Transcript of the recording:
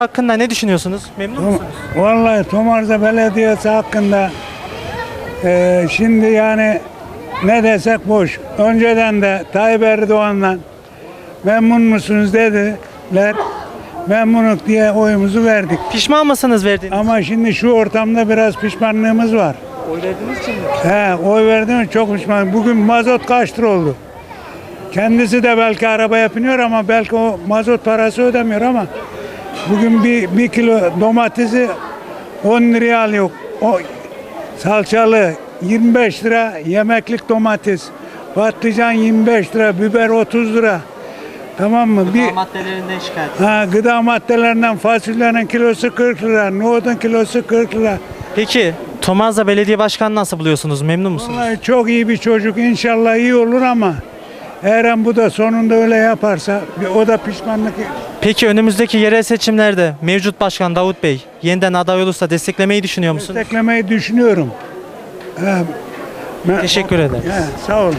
hakkında ne düşünüyorsunuz? Memnun musunuz? Vallahi Tomarza Belediyesi hakkında eee, şimdi yani ne desek boş. Önceden de Tayyip Erdoğan'dan memnun musunuz dediler. Memnunuk diye oyumuzu verdik. Pişman mısınız verdiğiniz? Ama şimdi şu ortamda biraz pişmanlığımız var. Oy verdiğiniz için mi? He, oy verdim çok pişman. Bugün mazot kaç lira oldu? Kendisi de belki arabaya biniyor ama belki o mazot parası ödemiyor ama bugün bir, bir kilo domatesi 10 liraya alıyor. O salçalı 25 lira yemeklik domates. Patlıcan 25 lira, biber 30 lira. Tamam mı? Bir, maddelerinden şikayet. ha, gıda maddelerinden fasulyenin kilosu 40 lira, nohudun kilosu 40 lira. Peki Tomarza Belediye Başkanı nasıl buluyorsunuz? Memnun musunuz? Vallahi çok iyi bir çocuk. İnşallah iyi olur ama Eren bu da sonunda öyle yaparsa o da pişmanlık Peki önümüzdeki yerel seçimlerde mevcut başkan Davut Bey yeniden aday olursa desteklemeyi düşünüyor musunuz? desteklemeyi düşünüyorum. He, ben- Teşekkür ederim. He, sağ olun.